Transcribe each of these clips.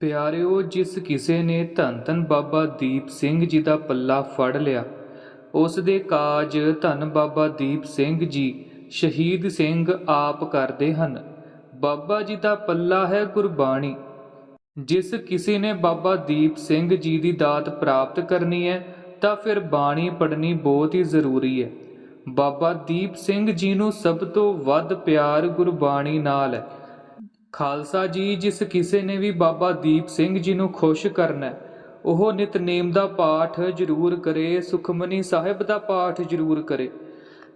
ਪਿਆਰਿਓ, ਜਿਸ ਕਿਸੇ ਨੇ ਧੰਨ ਧੰਨ ਬਾਬਾ ਦੀਪ ਸਿੰਘ ਜੀ ਦਾ ਪੱਲਾ ਫੜ ਲਿਆ, ਉਸ ਦੇ ਕਾਜ ਧੰਨ ਬਾਬਾ ਦੀਪ ਸਿੰਘ ਜੀ ਸ਼ਹੀਦ ਸਿੰਘ ਆਪ ਕਰਦੇ ਹਨ। ਬਾਬਾ ਜੀ ਦਾ ਪੱਲਾ ਹੈ ਗੁਰਬਾਣੀ। ਜਿਸ ਕਿਸੇ ਨੇ ਬਾਬਾ ਦੀਪ ਸਿੰਘ ਜੀ ਦੀ ਦਾਤ ਪ੍ਰਾਪਤ ਕਰਨੀ ਹੈ, ਤਾਂ ਫਿਰ ਬਾਣੀ ਪੜ੍ਹਨੀ ਬਹੁਤ ਹੀ ਜ਼ਰੂਰੀ ਹੈ। ਬਾਬਾ ਦੀਪ ਸਿੰਘ ਜੀ ਨੂੰ ਸਭ ਤੋਂ ਵੱਧ ਪਿਆਰ ਗੁਰਬਾਣੀ ਨਾਲ ਹੈ। ਖਾਲਸਾ ਜੀ, ਜਿਸ ਕਿਸੇ ਨੇ ਵੀ ਬਾਬਾ ਦੀਪ ਸਿੰਘ ਜੀ ਨੂੰ ਖੁਸ਼ ਕਰਨਾ, ਉਹ ਨਿਤਨੇਮ ਦਾ ਪਾਠ ਜ਼ਰੂਰ ਕਰੇ, ਸੁਖਮਨੀ ਸਾਹਿਬ ਦਾ ਪਾਠ ਜ਼ਰੂਰ ਕਰੇ।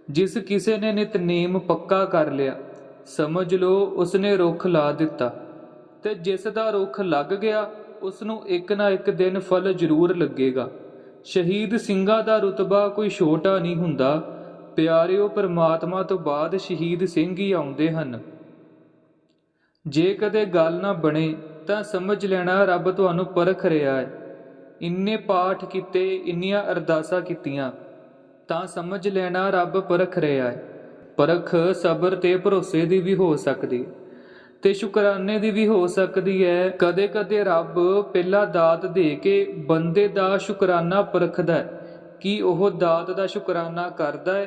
ਜਿਸ ਕਿਸੇ ਨੇ ਨਿਤਨੇਮ ਪੱਕਾ ਕਰ ਲਿਆ, ਸਮਝ ਲਓ ਉਸਨੇ ਰੁੱਖ ਲਾ ਦਿੱਤਾ। ਤੇ ਜਿਸ ਦਾ ਰੁੱਖ ਲੱਗ ਗਿਆ ਉਸ ਨੂੰ ਇੱਕ ਨਾ ਇੱਕ ਦਿਨ ਫਲ ਜ਼ਰੂਰ ਲੱਗੇਗਾ। ਸ਼ਹੀਦ ਸਿੰਘਾਂ ਦਾ ਰੁਤਬਾ ਕੋਈ ਛੋਟਾ ਨਹੀਂ ਹੁੰਦਾ। ਪਿਆਰਿਓ, ਪਰਮਾਤਮਾ ਤੋਂ ਬਾਅਦ ਸ਼ਹੀਦ ਸਿੰਘ ਹੀ ਆਉਂਦੇ ਹਨ। ਜੇ ਕਦੇ ਗੱਲ ਨਾ ਬਣੇ, ਤਾਂ ਸਮਝ ਲੈਣਾ ਰੱਬ ਤੁਹਾਨੂੰ ਪਰਖ ਰਿਹਾ ਹੈ। ਇੰਨੇ ਪਾਠ ਕੀਤੇ, ਇੰਨੀਆਂ ਅਰਦਾਸਾਂ ਕੀਤੀਆਂ, ਤਾਂ ਸਮਝ ਲੈਣਾ ਰੱਬ ਪਰਖ ਰਿਹਾ ਹੈ। ਪਰਖ ਸਬਰ ਤੇ ਭਰੋਸੇ ਦੀ ਵੀ ਹੋ ਸਕਦੀ ਹੈ ਤੇ ਸ਼ੁਕਰਾਨੇ ਦੀ ਵੀ ਹੋ ਸਕਦੀ ਹੈ। ਕਦੇ ਕਦੇ ਰੱਬ ਪਹਿਲਾ ਦਾਤ ਦੇ ਕੇ ਬੰਦੇ ਦਾ ਸ਼ੁਕਰਾਨਾ ਪਰਖਦਾ ਹੈ ਕਿ ਉਹ ਦਾਤ ਦਾ ਸ਼ੁਕਰਾਨਾ ਕਰਦਾ ਹੈ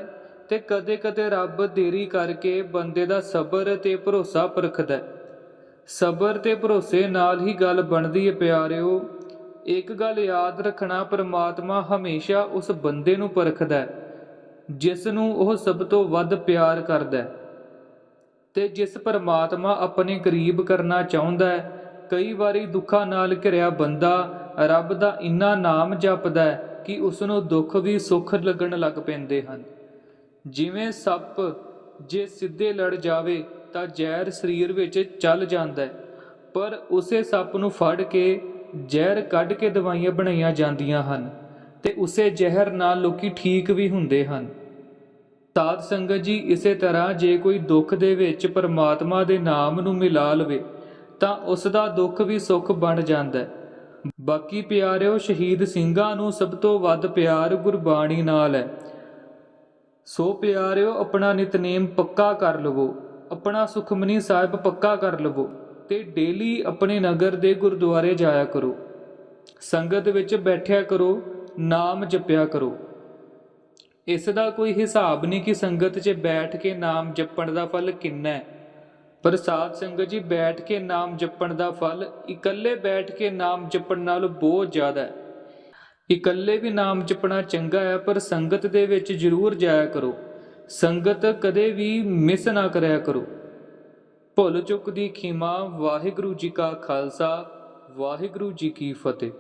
ਤੇ ਕਦੇ ਕਦੇ ਰੱਬ ਦੇਰੀ ਕਰਕੇ ਬੰਦੇ ਦਾ ਸਬਰ ਤੇ ਭਰੋਸਾ ਪਰਖਦਾ ਹੈ। ਸਬਰ ਤੇ ਭਰੋਸੇ ਨਾਲ ਹੀ ਗੱਲ ਬਣਦੀ ਹੈ ਪਿਆਰਿਓ। ਇੱਕ ਗੱਲ ਯਾਦ ਰੱਖਣਾ ਪਰਮਾਤਮਾ ਹਮੇਸ਼ਾ ਉਸ ਬੰਦੇ ਨੂੰ ਪਰਖਦਾ ਹੈ ਜਿਸ ਨੂੰ ਉਹ ਸਭ ਤੋਂ ਵੱਧ ਪਿਆਰ ਕਰਦਾ ਹੈ ਤੇ ਜਿਸ ਪਰਮਾਤਮਾ ਆਪਣੇ ਕਰੀਬ ਕਰਨਾ ਚਾਹੁੰਦਾ ਹੈ ਕਈ ਵਾਰੀ ਦੁੱਖਾਂ ਨਾਲ ਘਿਰਿਆ ਬੰਦਾ ਰੱਬ ਦਾ ਇੰਨਾ ਨਾਮ ਜਪਦਾ ਹੈ ਕਿ ਉਸ ਨੂੰ ਦੁੱਖ ਵੀ ਸੁੱਖ ਲੱਗਣ ਲੱਗ ਪੈਂਦੇ ਹਨ। ਜਿਵੇਂ ਸੱਪ ਜੇ ਸਿੱਧੇ ਲੜ ਜਾਵੇ ਤਾਂ ਜ਼ਹਿਰ ਸਰੀਰ ਵਿੱਚ ਚੱਲ ਜਾਂਦਾ ਹੈ, ਪਰ ਉਸੇ ਸੱਪ ਨੂੰ ਫੜ ਕੇ ਜ਼ਹਿਰ ਕੱਢ ਕੇ ਦਵਾਈਆਂ ਬਣਾਈਆਂ ਜਾਂਦੀਆਂ ਹਨ ਤੇ ਉਸੇ ਜ਼ਹਿਰ ਨਾਲ ਲੋਕੀ ਠੀਕ ਵੀ ਹੁੰਦੇ ਹਨ। ਸਾਧ ਸੰਗਤ ਜੀ, ਇਸੇ ਤਰ੍ਹਾਂ ਜੇ ਕੋਈ ਦੁੱਖ ਦੇ ਵਿੱਚ ਪਰਮਾਤਮਾ ਦੇ ਨਾਮ ਨੂੰ ਮਿਲਾ ਲਵੇ, ਤਾਂ ਉਸ ਦਾ ਦੁੱਖ ਵੀ ਸੁੱਖ ਬਣ ਜਾਂਦਾ ਹੈ। ਬਾਕੀ ਪਿਆਰਿਓ, ਸ਼ਹੀਦ ਸਿੰਘਾਂ ਨੂੰ ਸਭ ਤੋਂ ਵੱਧ ਪਿਆਰ ਗੁਰਬਾਣੀ ਨਾਲ ਹੈ। ਸੋ ਪਿਆਰਿਓ, ਆਪਣਾ ਨਿਤਨੇਮ ਪੱਕਾ ਕਰ ਲਵੋ। ਆਪਣਾ ਸੁਖਮਨੀ ਸਾਹਿਬ ਪੱਕਾ ਕਰ ਲਵੋ ਤੇ ਡੇਲੀ ਆਪਣੇ ਨਗਰ ਦੇ ਗੁਰਦੁਆਰੇ ਜਾਇਆ ਕਰੋ। ਸੰਗਤ ਵਿੱਚ ਬੈਠਿਆ ਕਰੋ, ਨਾਮ ਜਪਿਆ ਕਰੋ। ਇਸ ਦਾ ਕੋਈ ਹਿਸਾਬ ਨਹੀਂ ਕਿ ਸੰਗਤ 'ਚ ਬੈਠ ਕੇ ਨਾਮ ਜਪਣ ਦਾ ਫਲ ਕਿੰਨਾ ਹੈ। ਪਰ ਸਾਧ ਸੰਗਤ ਜੀ ਬੈਠ ਕੇ ਨਾਮ ਜਪਣ ਦਾ ਫਲ, ਇਕੱਲੇ ਬੈਠ ਕੇ ਨਾਮ ਜਪਣ ਨਾਲੋਂ ਬਹੁਤ ਜ਼ਿਆਦਾ ਹੈ। ਇਕੱਲੇ ਵੀ ਨਾਮ ਜਪਣਾ ਚੰਗਾ ਹੈ, ਪਰ ਸੰਗਤ ਦੇ ਵਿੱਚ ਜ਼ਰੂਰ ਜਾਇਆ ਕਰੋ। ਸੰਗਤ ਕਦੇ ਵੀ ਮਿਸ ਨਾ ਕਰਿਆ ਕਰੋ। ਭੁੱਲ ਚੁੱਕ ਦੀ ਖਿਮਾ ਵਾਹਿਗੁਰੂ ਜੀ ਕਾ ਖਾਲਸਾ, ਵਾਹਿਗੁਰੂ ਜੀ ਕੀ ਫਤਿਹ।